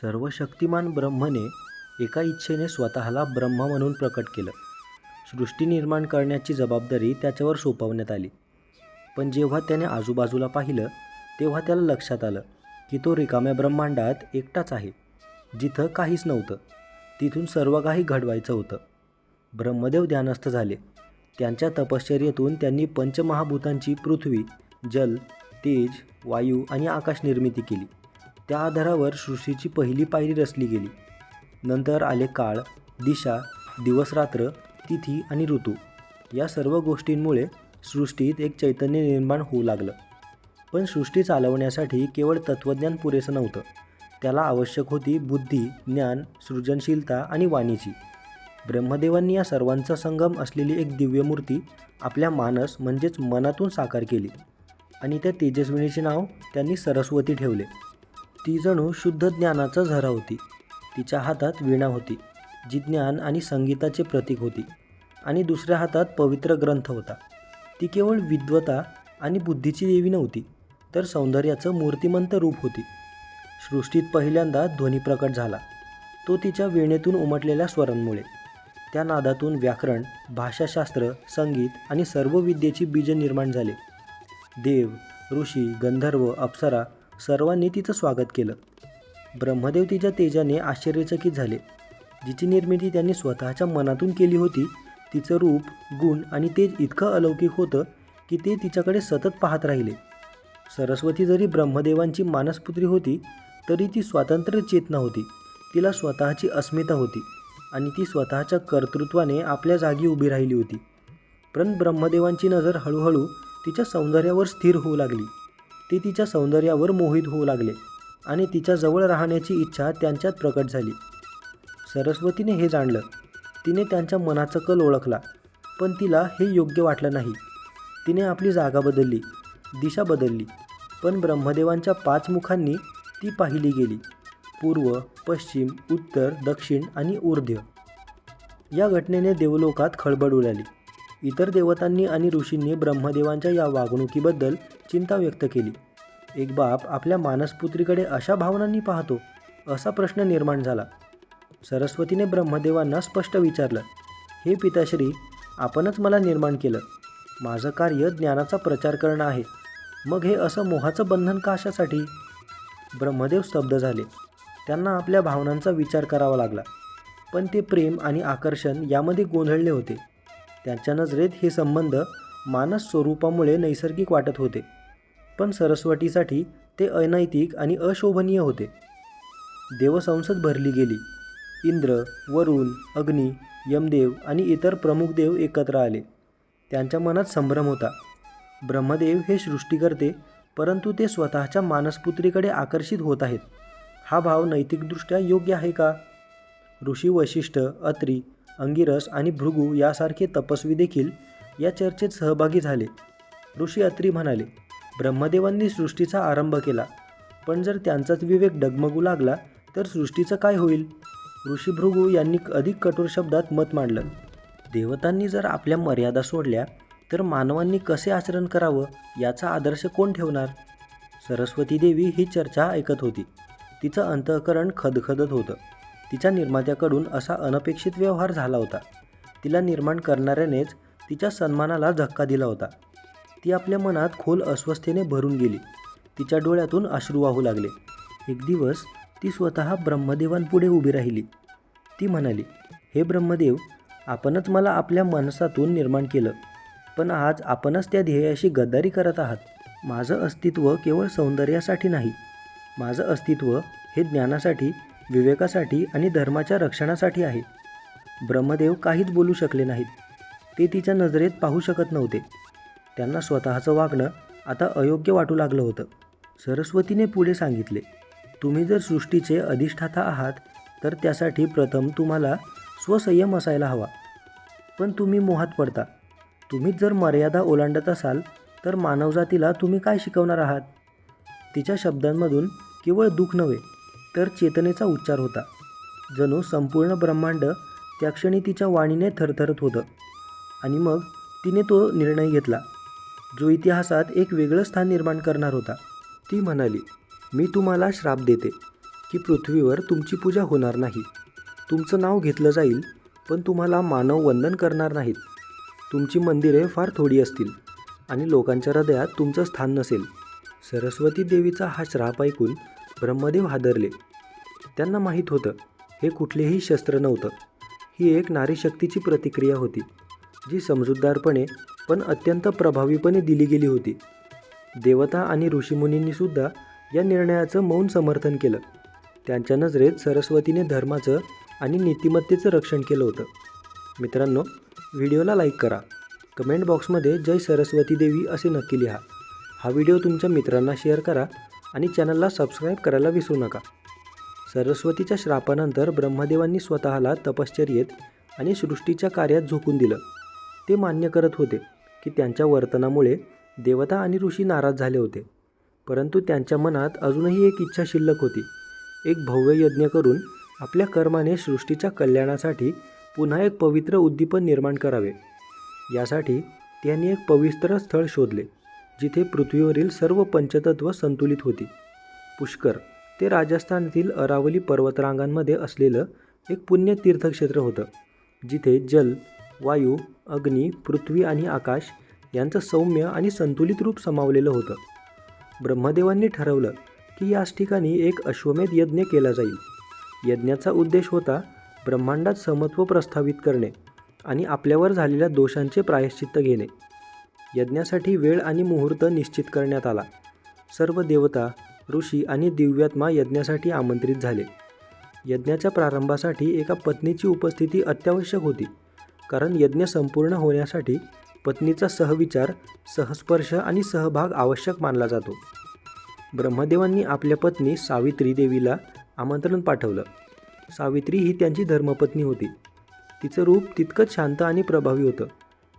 सर्व शक्तिमान ब्रह्मने एका इच्छेने स्वतःला ब्रह्म म्हणून प्रकट केलं. सृष्टी निर्माण करण्याची जबाबदारी त्याच्यावर सोपवण्यात आली. पण जेव्हा त्याने आजूबाजूला पाहिलं तेव्हा त्याला लक्षात आलं की तो रिकाम्या ब्रह्मांडात एकटाच आहे जिथं काहीच नव्हतं. तिथून सर्व काही घडवायचं होतं. ब्रह्मदेव ध्यानस्थ झाले. त्यांच्या तपश्चर्येतून त्यांनी पंचमहाभूतांची पृथ्वी जल तेज वायू आणि आकाश निर्मिती केली. त्या आधारावर सृष्टीची पहिली पायरी रचली गेली. नंतर आले काळ दिशा दिवसरात्र तिथी आणि ऋतू. या सर्व गोष्टींमुळे सृष्टीत एक चैतन्य निर्माण होऊ लागलं. पण सृष्टी चालवण्यासाठी केवळ तत्त्वज्ञान पुरेसं नव्हतं. त्याला आवश्यक होती बुद्धी ज्ञान सृजनशीलता आणि वाणीची. ब्रह्मदेवांनी या सर्वांचा संगम असलेली एक दिव्यमूर्ती आपल्या मानस म्हणजेच मनातून साकार केली आणि त्या तेजस्विनीचे नाव त्यांनी सरस्वती ठेवले. ती जणू शुद्ध ज्ञानाचा झरा होती. तिच्या हातात वीणा होती जी ज्ञान आणि संगीताचे प्रतीक होती आणि दुसऱ्या हातात पवित्र ग्रंथ होता. ती केवळ विद्वता आणि बुद्धीची देवी नव्हती तर सौंदर्याचं मूर्तिमंत रूप होती. सृष्टीत पहिल्यांदा ध्वनी प्रकट झाला. तो तिच्या वीणेतून उमटलेल्या स्वरांमुळे. त्या नादातून व्याकरण भाषाशास्त्र संगीत आणि सर्व विद्येची बीज निर्माण झाले. देव ऋषी गंधर्व अप्सरा सर्वांनी तिचं स्वागत केलं. ब्रह्मदेव तिच्या तेजाने आश्चर्यचकित झाले. जिची निर्मिती त्यांनी स्वतःच्या मनातून केली होती तिचं रूप गुण आणि तेज इतकं अलौकिक होतं की ते तिच्याकडे सतत पाहत राहिले. सरस्वती जरी ब्रह्मदेवांची मानसपुत्री होती तरी ती स्वातंत्र्य चेतना होती. तिला स्वतःची अस्मिता होती आणि ती स्वतःच्या कर्तृत्वाने आपल्या जागी उभी राहिली होती. पण ब्रह्मदेवांची नजर हळूहळू तिच्या सौंदर्यावर स्थिर होऊ लागली. ते तिच्या सौंदर्यावर मोहित होऊ लागले आणि तिच्याजवळ राहण्याची इच्छा त्यांच्यात प्रकट झाली. सरस्वतीने हे जाणलं. तिने त्यांच्या मनाचा कल ओळखला पण तिला हे योग्य वाटलं नाही. तिने आपली जागा बदलली दिशा बदलली पण ब्रह्मदेवांच्या पाच मुखांनी ती पाहिली गेली पूर्व पश्चिम उत्तर दक्षिण आणि ऊर्ध्व. या घटनेने देवलोकात खळबळ उडाली. इतर देवतांनी आणि ऋषींनी ब्रह्मदेवांच्या या वागणुकीबद्दल चिंता व्यक्त केली. एक बाप आपल्या मानसपुत्रीकडे अशा भावनांनी पाहतो असा प्रश्न निर्माण झाला. सरस्वतीने ब्रह्मदेवांना स्पष्ट विचारलं हे पिताश्री आपणच मला निर्माण केलं. माझं कार्य ज्ञानाचा प्रचार करणं आहे. मग हे असं मोहाचं बंधन कशासाठी ब्रह्मदेव स्तब्ध झाले. त्यांना आपल्या भावनांचा विचार करावा लागला. पण ते प्रेम आणि आकर्षण यामध्ये गोंधळले होते. त्यांच्या नजरेत हे संबंध मानस स्वरूपामुळे नैसर्गिक वाटत होते. पण सरस्वतीसाठी ते अनैतिक आणि अशोभनीय होते. देवसंसद भरली गेली. इंद्र वरुण अग्नी यमदेव आणि इतर प्रमुख देव एकत्र आले. त्यांच्या मनात संभ्रम होता. ब्रह्मदेव हे सृष्टीकर्ते परंतु ते स्वतःच्या मानसपुत्रीकडे आकर्षित होत आहेत. हा भाव नैतिकदृष्ट्या योग्य आहे का? ऋषी वशिष्ठ अत्री अंगिरस आणि भृगू यासारखे तपस्वी देखील या चर्चेत सहभागी झाले. ऋषी अत्री म्हणाले ब्रह्मदेवांनी सृष्टीचा आरंभ केला. पण जर त्यांचाच विवेक डगमगू लागला तर सृष्टीचं काय होईल? ऋषी भृगू यांनी अधिक कठोर शब्दात मत मांडलं देवतांनी जर आपल्या मर्यादा सोडल्या तर मानवांनी कसे आचरण करावं? याचा आदर्श कोण ठेवणार? सरस्वती देवी ही चर्चा ऐकत होती. तिचं अंतःकरण खदखदत होतं. तिच्या निर्मात्याकडून असा अनपेक्षित व्यवहार झाला होता. तिला निर्माण करणाऱ्यानेच तिच्या सन्मानाला धक्का दिला होता. ती आपल्या मनात खोल अस्वस्थेने भरून गेली. तिच्या डोळ्यातून अश्रू वाहू लागले. एक दिवस ती स्वतः ब्रह्मदेवांपुढे उभी राहिली. ती म्हणाली हे ब्रह्मदेव आपणच मला आपल्या मनसातून निर्माण केलं. पण आज आपणच त्या ध्येयाशी गद्दारी करत आहात. माझं अस्तित्व केवळ सौंदर्यासाठी नाही. माझं अस्तित्व हे ज्ञानासाठी विवेकासाठी आणि धर्माच्या रक्षणासाठी आहे ब्रह्मदेव काहीच बोलू शकले नाहीत. ते तिच्या नजरेत पाहू शकत नव्हते. त्यांना स्वतःचं वागणं आता अयोग्य वाटू लागलं होतं. सरस्वतीने पुढे सांगितले तुम्ही जर सृष्टीचे अधिष्ठाता आहात तर त्यासाठी प्रथम तुम्हाला स्वसंयम असायला हवा. पण तुम्ही मोहात पडता. तुम्हीच जर मर्यादा ओलांडत असाल तर मानवजातीला तुम्ही काय शिकवणार आहात? तिच्या शब्दांमधून केवळ दुःख नव्हे तर चेतनेचा उच्चार होता. जणू संपूर्ण ब्रह्मांड त्या क्षणी तिच्या वाणीने थरथरत होतं. आणि मग तिने तो निर्णय घेतला. जो इतिहासात एक वेगळं स्थान निर्माण करणार होता. ती म्हणाली मी तुम्हाला श्राप देते की पृथ्वीवर तुमची पूजा होणार नाही. तुमचं नाव घेतलं जाईल पण तुम्हाला मानव वंदन करणार नाहीत. तुमची मंदिरे फार थोडी असतील आणि लोकांच्या हृदयात तुमचं स्थान नसेल. सरस्वती देवीचा हा श्राप ऐकून ब्रह्मदेव हादरले. त्यांना माहीत होतं हे कुठलेही शस्त्र नव्हतं. ही एक नारीशक्तीची प्रतिक्रिया होती जी समजूतदारपणे पण अत्यंत प्रभावीपणे दिली गेली होती. देवता आणि ऋषीमुनींनीसुद्धा या निर्णयाचं मौन समर्थन केलं. त्यांच्या नजरेत सरस्वतीने धर्माचं आणि नीतिमत्तेचं रक्षण केलं होतं. मित्रांनो व्हिडिओला लाईक करा. कमेंट बॉक्समध्ये जय सरस्वती देवी असे नक्की लिहा. हा व्हिडिओ तुमच्या मित्रांना शेअर करा आणि चॅनलला सबस्क्राईब करायला विसरू नका. सरस्वतीच्या श्रापानंतर ब्रह्मदेवांनी स्वतःला तपश्चर्येत आणि सृष्टीच्या कार्यात झोकून दिलं. ते मान्य करत होते की त्यांच्या वर्तनामुळे देवता आणि ऋषी नाराज झाले होते. परंतु त्यांच्या मनात अजूनही एक इच्छा शिल्लक होती. एक भव्य यज्ञ करून आपल्या कर्माने सृष्टीच्या कल्याणासाठी पुन्हा एक पवित्र उद्दीपन निर्माण करावे. यासाठी त्यांनी एक पवित्र स्थळ शोधले. जिथे पृथ्वीवरील सर्व पंचतत्व संतुलित होती. पुष्कर ते राजस्थानातील अरावली पर्वतरांगांमध्ये असलेलं एक पुण्य तीर्थक्षेत्र होतं जिथे जल वायू अग्नी पृथ्वी आणि आकाश यांचं सौम्य आणि संतुलित रूप समावलेलं होतं. ब्रह्मदेवांनी ठरवलं की याच ठिकाणी एक अश्वमेध यज्ञ केला जाईल. यज्ञाचा उद्देश होता ब्रह्मांडात समत्व प्रस्थापित करणे आणि आपल्यावर झालेल्या दोषांचे प्रायश्चित्त घेणे. यज्ञासाठी वेळ आणि मुहूर्त निश्चित करण्यात आला. सर्व देवता ऋषी आणि दिव्यात्मा यज्ञासाठी आमंत्रित झाले. यज्ञाच्या प्रारंभासाठी एका पत्नीची उपस्थिती अत्यावश्यक होती कारण यज्ञ संपूर्ण होण्यासाठी पत्नीचा सहविचार सहस्पर्श आणि सहभाग आवश्यक मानला जातो. ब्रह्मदेवांनी आपल्या पत्नी सावित्री देवीला आमंत्रण पाठवलं. सावित्री ही त्यांची धर्मपत्नी होती. तिचं रूप तितकंच शांत आणि प्रभावी होतं.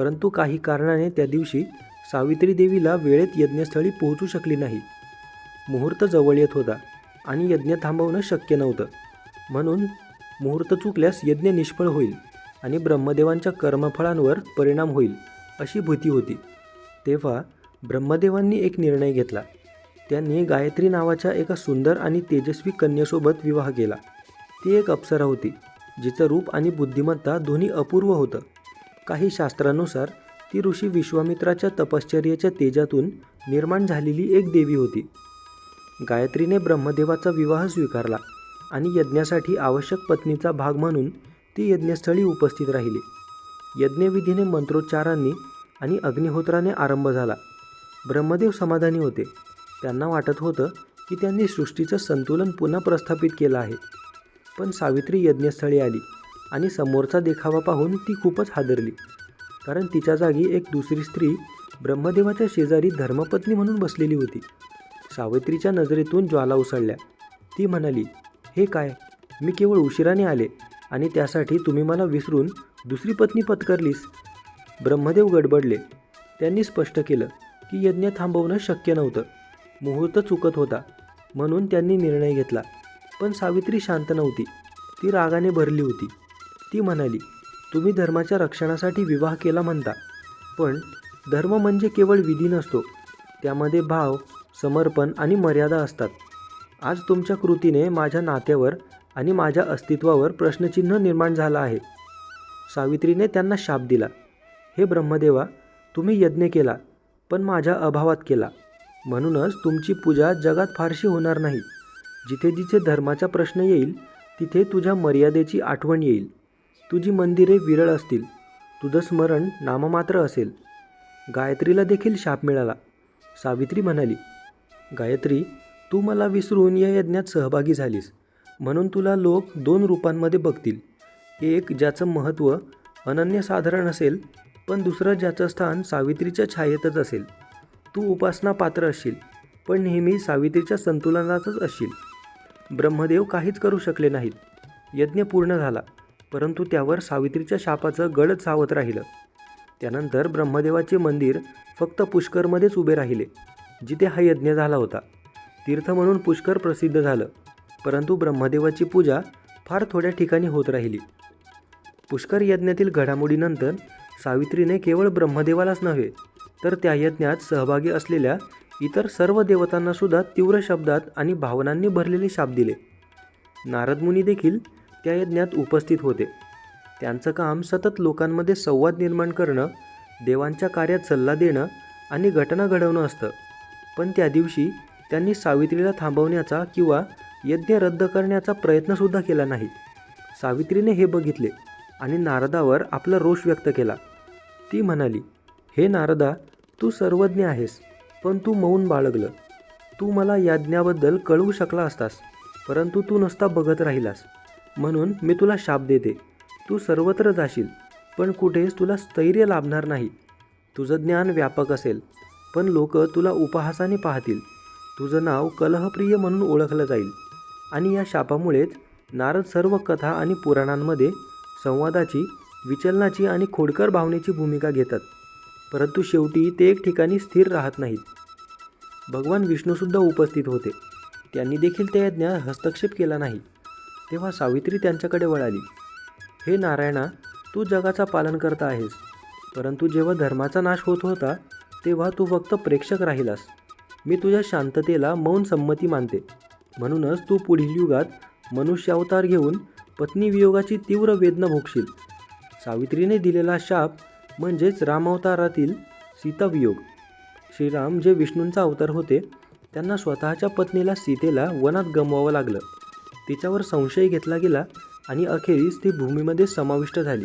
परंतु काही कारणाने त्या दिवशी सावित्री देवीला वेळेत यज्ञस्थळी पोहोचू शकली नाही. मुहूर्त जवळ येत होता आणि यज्ञ थांबवणं शक्य नव्हतं. म्हणून मुहूर्त चुकल्यास यज्ञ निष्फळ होईल आणि ब्रह्मदेवांच्या कर्मफळांवर परिणाम होईल अशी भीती होती. तेव्हा ब्रह्मदेवांनी एक निर्णय घेतला. त्यांनी गायत्री नावाच्या एका सुंदर आणि तेजस्वी कन्येसोबत विवाह केला. ती एक अप्सरा होती जिचं रूप आणि बुद्धिमत्ता दोन्ही अपूर्व होतं. काही शास्त्रानुसार ती ऋषी विश्वामित्राच्या तपश्चर्याच्या तेजातून निर्माण झालेली एक देवी होती. गायत्रीने ब्रह्मदेवाचा विवाह स्वीकारला आणि यज्ञासाठी आवश्यक पत्नीचा भाग म्हणून ती यज्ञस्थळी उपस्थित राहिली. यज्ञविधीने मंत्रोच्चारांनी आणि अग्निहोत्राने आरंभ झाला. ब्रह्मदेव समाधानी होते. त्यांना वाटत होतं की त्यांनी सृष्टीचं संतुलन पुन्हा प्रस्थापित केलं आहे. पण सावित्री यज्ञस्थळी आली. आणि समोरचा देखावा पाहून ती खूपच हादरली. कारण तिच्या जागी एक दुसरी स्त्री ब्रह्मदेवाच्या शेजारी धर्मपत्नी म्हणून बसलेली होती. सावित्रीच्या नजरेतून ज्वाला उसळल्या. ती म्हणाली हे काय? मी केवळ उशिराने आले आणि त्यासाठी तुम्ही मला विसरून दुसरी पत्नी पत्करलीस. ब्रह्मदेव गडबडले. त्यांनी स्पष्ट केलं की यज्ञ थांबवणं शक्य नव्हतं. मुहूर्त चुकत होता म्हणून त्यांनी निर्णय घेतला. पण सावित्री शांत नव्हती. ती रागाने भरली होती. ती म्हणाली तुम्ही धर्माच्या रक्षणासाठी विवाह केला म्हणता पण धर्म म्हणजे केवळ विधी नसतो. त्यामध्ये भाव समर्पण आणि मर्यादा असतात. आज तुमच्या कृतीने माझ्या नात्यावर आणि माझ्या अस्तित्वावर प्रश्नचिन्ह निर्माण झालं आहे. सावित्रीने त्यांना शाप दिला. हे ब्रह्मदेवा तुम्ही यज्ञ केला पण माझ्या अभावात केला. म्हणूनच तुमची पूजा जगात फारशी होणार नाही. जिथे जिथे धर्माचा प्रश्न येईल तिथे तुझ्या मर्यादेची आठवण येईल. तुझी मंदिरे विरळ असतील. तुझं स्मरण नाममात्र असेल. गायत्रीला देखील शाप मिळाला. सावित्री म्हणाली गायत्री तू मला विसरून या यज्ञात सहभागी झालीस. म्हणून तुला लोक दोन रूपांमध्ये बघतील. एक ज्याचं महत्त्व अनन्यसाधारण असेल पण दुसरं ज्याचं स्थान सावित्रीच्या छायेतच असेल. तू उपासना पात्र असशील पण नेहमी सावित्रीच्या संतुलनातच असशील. ब्रह्मदेव काहीच करू शकले नाहीत. यज्ञ पूर्ण झाला. परंतु त्यावर सावित्रीच्या शापाचं गड सावत राहिलं. त्यानंतर ब्रह्मदेवाचे मंदिर फक्त पुष्करमध्येच उभे राहिले जिथे हा यज्ञ झाला होता. तीर्थ म्हणून पुष्कर प्रसिद्ध झालं परंतु ब्रह्मदेवाची पूजा फार थोड्या ठिकाणी होत राहिली. पुष्कर यज्ञातील घडामोडीनंतर सावित्रीने केवळ ब्रह्मदेवालाच नव्हे तर त्या यज्ञात सहभागी असलेल्या इतर सर्व देवतांनासुद्धा तीव्र शब्दात आणि भावनांनी भरलेले शाप दिले. नारदमुनी देखील त्या यज्ञात उपस्थित होते. त्यांचं काम सतत लोकांमध्ये संवाद निर्माण करणं देवांच्या कार्यात सल्ला देणं आणि घटना घडवणं असतं. पण त्या दिवशी त्यांनी सावित्रीला थांबवण्याचा किंवा यज्ञ रद्द करण्याचा प्रयत्नसुद्धा केला नाही. सावित्रीने हे बघितले आणि नारदावर आपला रोष व्यक्त केला. ती म्हणाली हे नारदा तू सर्वज्ञ आहेस पण तू मौन बाळगलं. तू मला याज्ञाबद्दल कळवू शकला असतास परंतु तू नसता बघत राहिलास. म्हणून मी तुला शाप देते. तू सर्वत्र जाशील पण कुठेच तुला स्थैर्य लाभणार नाही. तुझं ज्ञान व्यापक असेल पण लोक तुला उपहासाने पाहतील. तुझं नाव कलहप्रिय म्हणून ओळखलं जाईल. आणि या शापामुळेच नारद सर्व कथा आणि पुराणांमध्ये संवादाची विचलनाची आणि खोडकर भावनेची भूमिका घेतात. परंतु शेवटी ते एक ठिकाणी स्थिर राहत नाहीत. भगवान विष्णूसुद्धा उपस्थित होते. त्यांनी देखील त्या यज्ञात हस्तक्षेप केला नाही. तेव्हा सावित्री त्यांच्याकडे वळाली. हे नारायणा तू जगाचा पालन करता आहेस. परंतु जेव्हा धर्माचा नाश होत होता तेव्हा तू फक्त प्रेक्षक राहिलास. मी तुझ्या शांततेला मौन संमती मानते. म्हणूनच तू पुढील युगात मनुष्यावतार घेऊन पत्नी वियोगाची तीव्र वेदना भोगशील. सावित्रीने दिलेला शाप म्हणजेच रामावतारातील सीतावियोग. श्रीराम जे विष्णूंचा अवतार होते त्यांना स्वतःच्या पत्नीला सीतेला वनात गमवावं लागलं. तिच्यावर संशय घेतला गेला आणि अखेरीस ती भूमीमध्ये समाविष्ट झाली.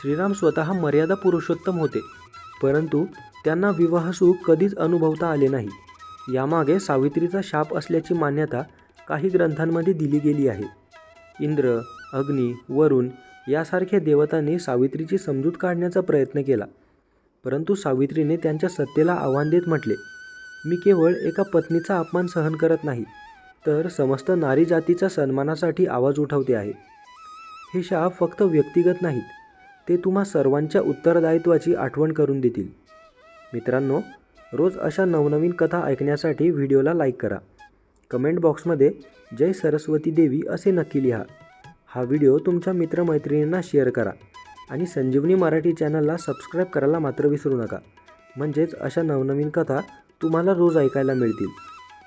श्रीराम स्वतः मर्यादा पुरुषोत्तम होते परंतु त्यांना विवाहसुख कधीच अनुभवता आले नाही. यामागे सावित्रीचा शाप असल्याची मान्यता काही ग्रंथांमध्ये दिली गेली आहे. इंद्र अग्नी वरुण यासारख्या देवतांनी सावित्रीची समजूत काढण्याचा प्रयत्न केला परंतु सावित्रीने त्यांच्या सत्तेला आव्हान देत म्हटले मी केवळ एका पत्नीचा अपमान सहन करत नाही तर समस्त नारी जातीच्या सन्मानासाठी आवाज उठवते आहे. हे शाप फक्त व्यक्तिगत नाहीत ते तुम्हा सर्वांच्या उत्तरदायित्वाची आठवण करून देतील. मित्रांनो रोज अशा नवनवीन कथा ऐकण्यासाठी व्हिडिओला लाईक करा. कमेंट बॉक्समध्ये जय सरस्वती देवी असे नक्की लिहा. हा व्हिडिओ तुमच्या मित्रमैत्रिणींना शेअर करा आणि संजीवनी मराठी चॅनलला सबस्क्राईब करायला मात्र विसरू नका. म्हणजेच अशा नवनवीन कथा तुम्हाला रोज ऐकायला मिळतील.